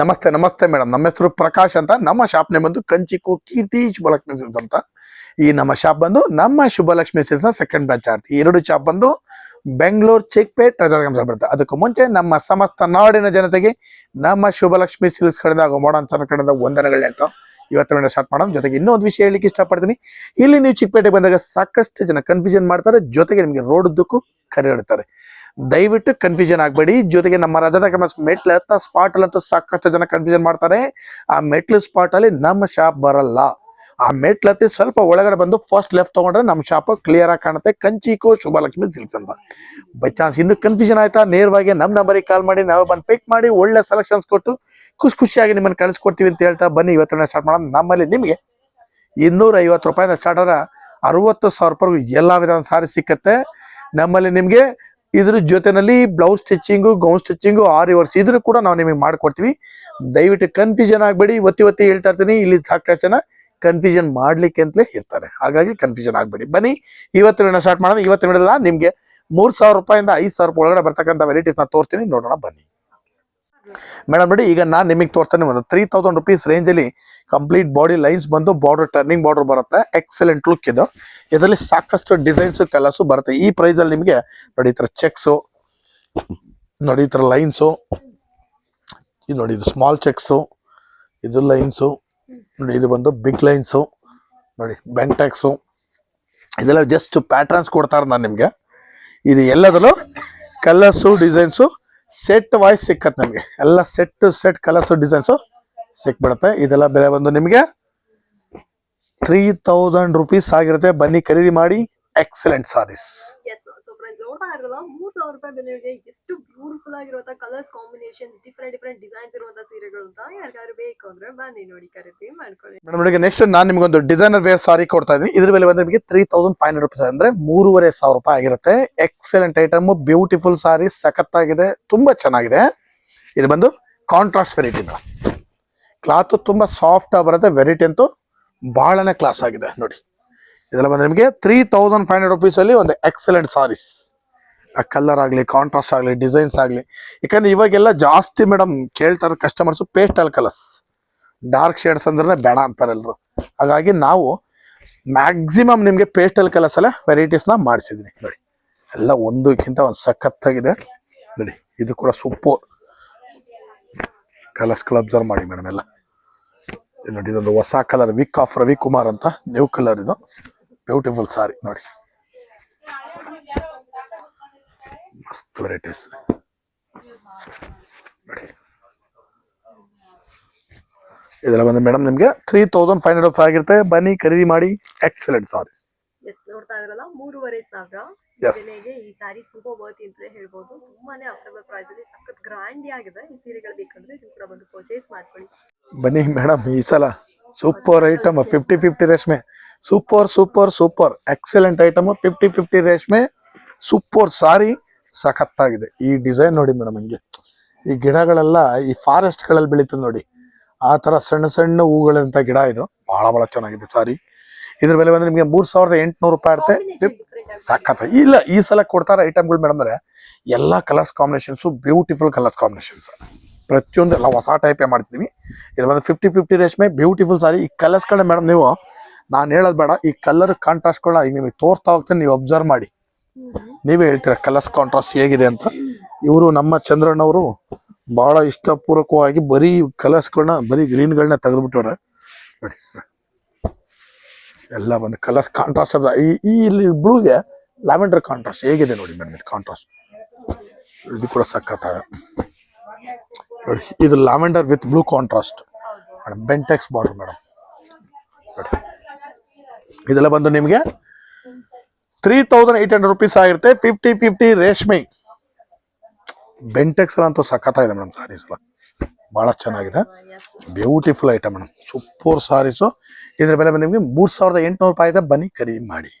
ನಮಸ್ತೆ ನಮಸ್ತೆ ಮೇಡಮ್ ನಮ್ಮ ಹೆಸರು ಪ್ರಕಾಶ್ ಅಂತ. ನಮ್ಮ ಶಾಪ್ ನೇಮ್ ಬಂದು ಕಂಚಿಕು ಕೀರ್ತಿ ಶುಭಲಕ್ಷ್ಮಿ ಸಿಲ್ಸ್ ಅಂತ. ಈ ನಮ್ಮ ಶಾಪ್ ಬಂದು ನಮ್ಮ ಶುಭಲಕ್ಷ್ಮಿ ಸಿಲ್ಸ್ ಸೆಕೆಂಡ್ ಬ್ಯಾಚ್ ಆಡ್ತಿ ಎರಡು ಶಾಪ್ ಬಂದು ಬೆಂಗಳೂರು ಚಿಕ್ಪೇಟ್ ಬರುತ್ತೆ ಅದಕ್ಕೂ ಮುಂಚೆ ನಮ್ಮ ಸಮಸ್ತ ನಾಡಿನ ಜನತೆಗೆ ನಮ್ಮ ಶುಭಲಕ್ಷ್ಮಿ ಸಿಲ್ಸ್ ಕಡೆಯಿಂದ ಹಾಗೂ ಮೋಡನ್ ಕಡೆಯಿಂದ ವಂದನೆಗಳೇ ಅಂತ ಇವತ್ತು ಸ್ಟಾರ್ಟ್ ಮಾಡೋಣ. ಜೊತೆಗೆ ಇನ್ನೊಂದು ವಿಷಯ ಹೇಳಲಿಕ್ಕೆ ಇಷ್ಟಪಡ್ತೀನಿ. ಇಲ್ಲಿ ನೀವು ಚಿಕ್ಕಪೇಟೆ ಬಂದಾಗ ಸಾಕಷ್ಟು ಜನ ಕನ್ಫ್ಯೂಷನ್ ಮಾಡ್ತಾರೆ. ಜೊತೆಗೆ ನಿಮಗೆ ರೋಡ್ದಕ್ಕೂ ಕರೆ ಇಡ್ತಾರೆ. ದಯವಿಟ್ಟು ಕನ್ಫ್ಯೂಷನ್ ಆಗಬೇಡಿ. ಜೊತೆಗೆ ನಮ್ಮ ರಜದ ಮೆಟ್ಲು ಹತ್ತ ಸ್ಪಾಟಲ್ಲಂತೂ ಸಾಕಷ್ಟು ಜನ ಕನ್ಫ್ಯೂಷನ್ ಮಾಡ್ತಾರೆ. ಆ ಮೆಟ್ಲು ಸ್ಪಾಟ್ ಅಲ್ಲಿ ನಮ್ಮ ಶಾಪ್ ಬರಲ್ಲ. ಆ ಮೆಟ್ಲು ಹತ್ತಿ ಸ್ವಲ್ಪ ಒಳಗಡೆ ಬಂದು ಫಸ್ಟ್ ಲೆಫ್ಟ್ ತಗೊಂಡ್ರೆ ನಮ್ಮ ಶಾಪ್ ಕ್ಲಿಯರ್ ಆಗಿ ಕಾಣುತ್ತೆ. ಕಂಚಿಕೋ ಶುಭಲಕ್ಷ್ಮಿ ಸಿಲ್ಕ್ಸ್ ಅಂತ. ಬೈ ಚಾನ್ಸ್ ಇನ್ನು ಕನ್ಫ್ಯೂಷನ್ ಆಯ್ತಾ? ನೇರವಾಗಿ ನಮ್ಮ ನಂಬರಿಗೆ ಕಾಲ್ ಮಾಡಿ. ನಾವು ಬಂದು ಪಿಕ್ ಮಾಡಿ ಒಳ್ಳೆ ಸೆಲೆಕ್ಷನ್ಸ್ ಕೊಟ್ಟು ಖುಷಿ ಖುಷಿಯಾಗಿ ನಿಮ್ಮನ್ನು ಕಳಿಸ್ಕೊಡ್ತೀವಿ ಅಂತ ಹೇಳ್ತಾ ಬನ್ನಿ. ಇವತ್ತಿನ ಸ್ಟಾರ್ಟ್ ಮಾಡೋಣ. ನಮ್ಮಲ್ಲಿ ನಿಮಗೆ ಇನ್ನೂರ ಐವತ್ತು ರೂಪಾಯಿಂದ ಸ್ಟಾರ್ಟ್ ಆದ್ರೆ ಅರವತ್ತು ಸಾವಿರ ರೂಪಾಯಿ ಎಲ್ಲ ವಿಧದ ಸಾರಿ ಸಿಕ್ಕತ್ತೆ. ನಮ್ಮಲ್ಲಿ ನಿಮಗೆ ಇದ್ರ ಜೊತೆನಲ್ಲಿ ಬ್ಲೌಸ್ ಸ್ಟಿಚಿಂಗು ಗೌನ್ ಸ್ಟಿಚಿಂಗು ಆರಿ ವರ್ಷ ಇದ್ರೂ ಕೂಡ ನಾವು ನಿಮಗೆ ಮಾಡ್ಕೊಡ್ತೀವಿ. ದಯವಿಟ್ಟು ಕನ್ಫ್ಯೂಷನ್ ಆಗಬೇಡಿ. ಒತ್ತಿ ಒತ್ತಿ ಹೇಳ್ತಾ ಇರ್ತೀನಿ. ಇಲ್ಲಿ ಸಾಕಷ್ಟು ಜನ ಕನ್ಫ್ಯೂಷನ್ ಮಾಡ್ಲಿಕ್ಕೆ ಅಂತಲೇ ಇರ್ತಾರೆ. ಹಾಗಾಗಿ ಕನ್ಫ್ಯೂಷನ್ ಆಗಬೇಡಿ. ಬನ್ನಿ. ಇವತ್ತಿನ ಸ್ಟಾರ್ಟ್ ಮಾಡೋಣ. ಇವತ್ತಿನ ನಿಮಗೆ ಮೂರು ಸಾವಿರ ರೂಪಾಯಿಂದ ಐದು ಸಾವಿರ ರೂಪಾಯಿ ಒಳಗಡೆ ಬರ್ತಕ್ಕಂಥ ವೆರೈಟೀಸ್ನ ತೋರ್ತೀನಿ ನೋಡೋಣ ಬನ್ನಿ. ಮೇಡಮ್ ನೋಡಿ, ಈಗ ನಾನು ನಿಮಗೆ ತೋರ್ತಾನೆ ಒಂದು ತ್ರೀ ತೌಸಂಡ್ ರುಪೀಸ್ ರೇಂಜಲ್ಲಿ ಕಂಪ್ಲೀಟ್ ಬಾಡಿ ಲೈನ್ಸ್ ಬಂದು ಬಾರ್ಡರ್ ಟರ್ನಿಂಗ್ ಬಾರ್ಡರ್ ಬರುತ್ತೆ. ಎಕ್ಸಲೆಂಟ್ ಲುಕ್ ಇದು. ಇದರಲ್ಲಿ ಸಾಕಷ್ಟು ಡಿಸೈನ್ಸ್ ಕಲರ್ಸು ಬರುತ್ತೆ. ಈ ಪ್ರೈಸ್ ಅಲ್ಲಿ ನಿಮಗೆ ನೋಡಿ, ಈ ತರ ಚೆಕ್ಸು ನೋಡಿ, ಈ ಥರ ಲೈನ್ಸು ಇದು ನೋಡಿ, ಇದು ಸ್ಮಾಲ್ ಚೆಕ್ಸು ಇದು ಲೈನ್ಸು ನೋಡಿ, ಇದು ಬಂದು ಬಿಗ್ ಲೈನ್ಸು ನೋಡಿ ಬೆಂಟೆಕ್ಸು ಇದೆಲ್ಲ ಜಸ್ಟ್ ಪ್ಯಾಟ್ರನ್ಸ್ ಕೊಡ್ತಾರೆ ನಾನು ನಿಮಗೆ. ಇದು ಎಲ್ಲದರಲ್ಲೂ ಕಲರ್ಸು ಡಿಸೈನ್ಸು ಸೆಟ್ ವಾಯ್ಸ್ ಸಿಕ್ಕತ್ತೆ ನಮಗೆ. ಎಲ್ಲ ಸೆಟ್ ಸೆಟ್ ಕಲರ್ಸ್ ಡಿಸೈನ್ಸು ಸಿಕ್ಬಿಡುತ್ತೆ. ಇದೆಲ್ಲ ಬೆಲೆ ಬಂದು ನಿಮಗೆ ತ್ರೀ ತೌಸಂಡ್ ರುಪೀಸ್ ಆಗಿರುತ್ತೆ. ಬನ್ನಿ ಖರೀದಿ ಮಾಡಿ. Excellent saris yes so friends ನೋಡ್ತಾ ಇರಲ್ಲ ಮೂರ್ ಸಾವಿರ ರೂಪಾಯಿ ಬೆಲೆಗೆ ಎಷ್ಟು ಬ್ಯೂಟಿಫುಲ್ ಆಗಿರುವಂತ colours combination different different designs ಇರುವಂತ ಸೀರೆಗಳು ಅಂತ ಯಾರಿಗಾದ್ರು ಬೇಕು ಅಂದ್ರೆ ಬನ್ನಿ ನೋಡಿ ಖರೀದಿ ಮಾಡ್ಕೊಳ್ಳಿ. ಮೇಡಮ್, ನೋಡಿ ನೆಕ್ಸ್ಟ್ ನಾನು ನಿಮಗೊಂದು ಡಿಸೈನರ್ ವೇರ್ ಸಾರಿ ಕೊಡ್ತಾ ಇದ್ದೀನಿ. ಇದ್ರ ಬೆಲೆ ಬಂದ್ರೆ ನಿಮಗೆ three thousand five hundred rupees ಅಂದ್ರೆ ಮೂರುವರೆ ಸಾವಿರ ರೂಪಾಯಿ ಆಗಿರುತ್ತೆ. ಎಕ್ಸಲೆಂಟ್ ಐಟಮ್ ಬ್ಯೂಟಿಫುಲ್ ಸಾರಿ ಸಖತ್ತಾಗಿದೆ, ತುಂಬಾ ಚೆನ್ನಾಗಿದೆ. ಇದು ಬಂದು ಕಾಂಟ್ರಾಸ್ಟ್ ವೆರೈಟಿ ಕ್ಲಾತ್ ತುಂಬಾ ಸಾಫ್ಟ್ ಆಗಿ ಬರುತ್ತೆ ವೆರೈಟಿ ಅಂತೂ ಬಹಳನೇ ಕ್ಲಾಸ್ ಆಗಿದೆ, ನೋಡಿ. ಇದೆಲ್ಲ ಬಂದ್ರೆ ನಿಮಗೆ three thousand five hundred rupees ಅಲ್ಲಿ ಒಂದು ಎಕ್ಸಲೆಂಟ್ ಸಾರೀಸ್ ಆ ಕಲರ್ ಆಗಲಿ ಕಾಂಟ್ರಾಸ್ಟ್ ಆಗಲಿ ಡಿಸೈನ್ಸ್ ಆಗಲಿ. ಯಾಕಂದ್ರೆ ಇವಾಗೆಲ್ಲ ಜಾಸ್ತಿ ಮೇಡಮ್ ಕೇಳ್ತಾರೆ customers pastel colours dark shades ಅಂದ್ರೆ ಬೇಡ ಅಂತಾರೆ ಎಲ್ರು. ಹಾಗಾಗಿ ನಾವು ಮ್ಯಾಕ್ಸಿಮಮ್ ನಿಮಗೆ ಪೇಸ್ಟಲ್ ಕಲರ್ಸ್ ಎಲ್ಲ ವೆರೈಟೀಸ್ನ ಮಾಡಿಸಿದ್ದೀನಿ ನೋಡಿ, ಎಲ್ಲ ಒಂದಕ್ಕಿಂತ ಒಂದು ಸಖತ್ತಾಗಿದೆ. ನೋಡಿ, ಇದು ಕೂಡ ಸೂಪರ್ ಕಲರ್ಸ್ಗಳು ಅಬ್ಸರ್ವ್ ಮಾಡಿ ಮೇಡಮ್ ಎಲ್ಲ. ನೋಡಿ, ಇದೊಂದು ಹೊಸ ಕಲರ್ ವಿಕ್ ಆಫ್ ರವಿಕುಮಾರ್ ಅಂತ ನ್ಯೂ ಕಲರ್ ಇದು. ಬ್ಯೂಟಿಫುಲ್ ಸಾರಿ ನೋಡಿ. ವೆರೈಟೀಸ್ ಇದೆಲ್ಲ ಬಂದು ಮೇಡಮ್ ನಿಮಗೆ ತ್ರೀ ತೌಸಂಡ್ ಫೈವ್ ಹಂಡ್ರೆಡ್ ಆಗಿರುತ್ತೆ. ಬನ್ನಿ ಖರೀದಿ ಮಾಡಿ. ಎಕ್ಸಲೆಂಟ್ ಸಾರೀಸ್ ಎಸ್ ನೋಡ್ತಾ ಇದ್ರಲ್ಲ ಮೂರುವರೆ ಸಾವಿರ. ಬೆಲೆಗೆ ಈ ಸಾರಿ ಸೂಪರ್ ವರ್ತ್ ಅಂತಲೇ ಹೇಳ್ಬೋದು. ತುಂಬಾನೇ ಅಫೋರ್ಡಬಲ್ ಪ್ರೈಸ್ ಅಲ್ಲಿ ಸಖತ್ ಗ್ರ್ಯಾಂಡಿ ಆಗಿದೆ. ಈ ಸೀರೆಗಳು ಬೇಕಂದ್ರೆ ನೀವು ಕೂಡ ಬಂದು ಪರ್ಚೇಸ್ ಮಾಡ್ಕೊಳ್ಳಿ. ಬನ್ನಿ ಮೇಡಮ್ ಈ ಸಲ ಸೂಪರ್ ಐಟಮ್ ಫಿಫ್ಟಿ ಫಿಫ್ಟಿ ರೇಷ್ಮೆ. Super super super excellent item fifty fifty ರೇಷ್ಮೆ. ಸೂಪರ್ ಸಾರಿ ಸಖತ್ತಾಗಿದೆ ಈ ಡಿಸೈನ್ ನೋಡಿ ಮೇಡಮ್ ಹಂಗೆ ಈ ಗಿಡಗಳೆಲ್ಲ ಈ ಫಾರೆಸ್ಟ್ಗಳಲ್ಲಿ ಬೆಳೀತದೆ ನೋಡಿ. ಆ ತರ ಸಣ್ಣ ಸಣ್ಣ ಹೂಗಳಂತ ಗಿಡ ಇದು. ಬಹಳ ಬಹಳ ಚೆನ್ನಾಗಿದೆ ಸಾರಿ. ಇದ್ರ ಬೆಲೆ ಬಂದ್ರೆ ನಿಮಗೆ ಮೂರ್ ಸಾವಿರದ ಎಂಟುನೂರು ರೂಪಾಯಿ ಇರುತ್ತೆ ಸಖತ್. ಇಲ್ಲ ಈ ಸಲ ಕೊಡ್ತಾರ ಐಟಮ್ಗಳು ಮೇಡಮ್ ಅಂದ್ರೆ ಎಲ್ಲಾ colours combinations beautiful colours combinations ಪ್ರತಿಯೊಂದು ಎಲ್ಲ ಹೊಸ ಟೈಪೇ ಮಾಡ್ತಿದ್ದೀವಿ ಇದು ಬಂದು ಫಿಫ್ಟಿ ಫಿಫ್ಟಿ ರೇಷ್ಮೆ ಬ್ಯೂಟಿಫುಲ್ ಸಾರಿ. ಈ ಕಲರ್ಸ್ಗಳನ್ನ ಮೇಡಮ್ ನೀವು ನಾನು ಹೇಳೋದು ಬೇಡ. ಈ ಕಲರ್ ಕಾಂಟ್ರಾಸ್ಟ್ಗಳನ್ನ ಈಗ ನಿಮಗೆ ತೋರ್ತಾ ಹೋಗ್ತೀನಿ ನೀವು ಅಬ್ಸರ್ವ್ ಮಾಡಿ. ನೀವೇ ಹೇಳ್ತೀರಾ ಕಲರ್ಸ್ ಕಾಂಟ್ರಾಸ್ಟ್ ಹೇಗಿದೆ ಅಂತ? ಇವರು ನಮ್ಮ ಚಂದ್ರಣ್ಣವರು ಬಹಳ ಇಷ್ಟಪೂರ್ವಕವಾಗಿ ಬರೀ ಕಲರ್ಸ್ಗಳನ್ನ ಬರೀ ಗ್ರೀನ್ಗಳನ್ನ ತೆಗೆದುಬಿಟ್ಟವ್ರೆ. ಎಲ್ಲ ಬಂದು ಕಲರ್ಸ್ ಕಾಂಟ್ರಾಸ್ಟ್ ಈ ಈ ಇಲ್ಲಿ ಬ್ಲೂಗೆ ಲ್ಯಾವೆಂಡರ್ ಕಾಂಟ್ರಾಸ್ಟ್ ಹೇಗಿದೆ ನೋಡಿ ಮೇಡಮ್ ಇದು ಕಾಂಟ್ರಾಸ್ಟ್ ಇದು ಕೂಡ ಸಖತ್ ನೋಡಿ, ಇದು lavender with blue contrast madam Bentex border madam. ಇದೆಲ್ಲ ಬಂದು ನಿಮಗೆ three thousand eight hundred rupees ಆಗಿರುತ್ತೆ. ಫಿಫ್ಟಿ ಫಿಫ್ಟಿ ರೇಷ್ಮೆ. ಬೆಂಟೆಕ್ಸ್ ಅಂತೂ ಸಖತ್ತಾಗಿದೆ ಮೇಡಮ್ ಸಾರೀಸ್ ಎಲ್ಲ. ಭಾಳ ಚೆನ್ನಾಗಿದೆ. Beautiful item madam super saris ಇದ್ರ ಬೆಲೆ ನಿಮಗೆ ಮೂರು ಸಾವಿರದ ಎಂಟುನೂರು ರೂಪಾಯಿ ಇದೆ. ಬನ್ನಿ ಖರೀದಿ ಮಾಡಿ.